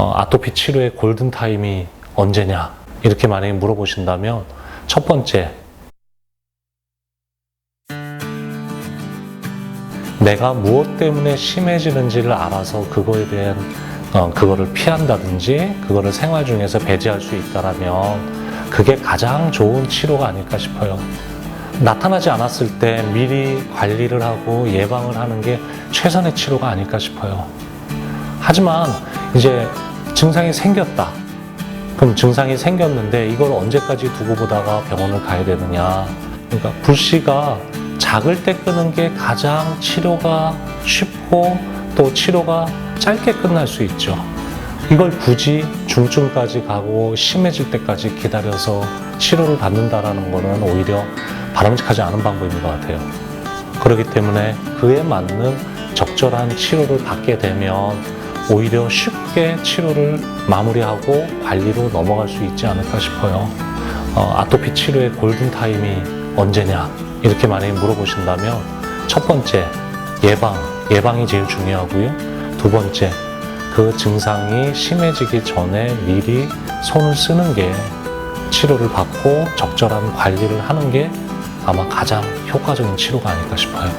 어, 아토피 치료의 골든타임이 언제냐? 이렇게 만약에 물어보신다면 첫 번째, 내가 무엇 때문에 심해지는지를 알아서 그거에 대한 어, 그거를 피한다든지 그거를 생활 중에서 배제할 수 있다라면 그게 가장 좋은 치료가 아닐까 싶어요. 나타나지 않았을 때 미리 관리를 하고 예방을 하는 게 최선의 치료가 아닐까 싶어요. 하지만 이제 증상이 생겼다. 그럼 증상이 생겼는데 이걸 언제까지 두고 보다가 병원을 가야 되느냐. 그러니까 불씨가 작을 때 끄는 게 가장 치료가 쉽고 또 치료가 짧게 끝날 수 있죠. 이걸 굳이 중증까지 가고 심해질 때까지 기다려서 치료를 받는다라는 거는 오히려 바람직하지 않은 방법인 것 같아요. 그렇기 때문에 그에 맞는 적절한 치료를 받게 되면 오히려 쉽게 치료를 마무리하고 관리로 넘어갈 수 있지 않을까 싶어요. 어, 아토피 치료의 골든타임이 언제냐? 이렇게 만약에 물어보신다면 첫 번째, 예방. 예방이 제일 중요하고요. 두 번째, 그 증상이 심해지기 전에 미리 손을 쓰는 게 치료를 받고 적절한 관리를 하는 게 아마 가장 효과적인 치료가 아닐까 싶어요.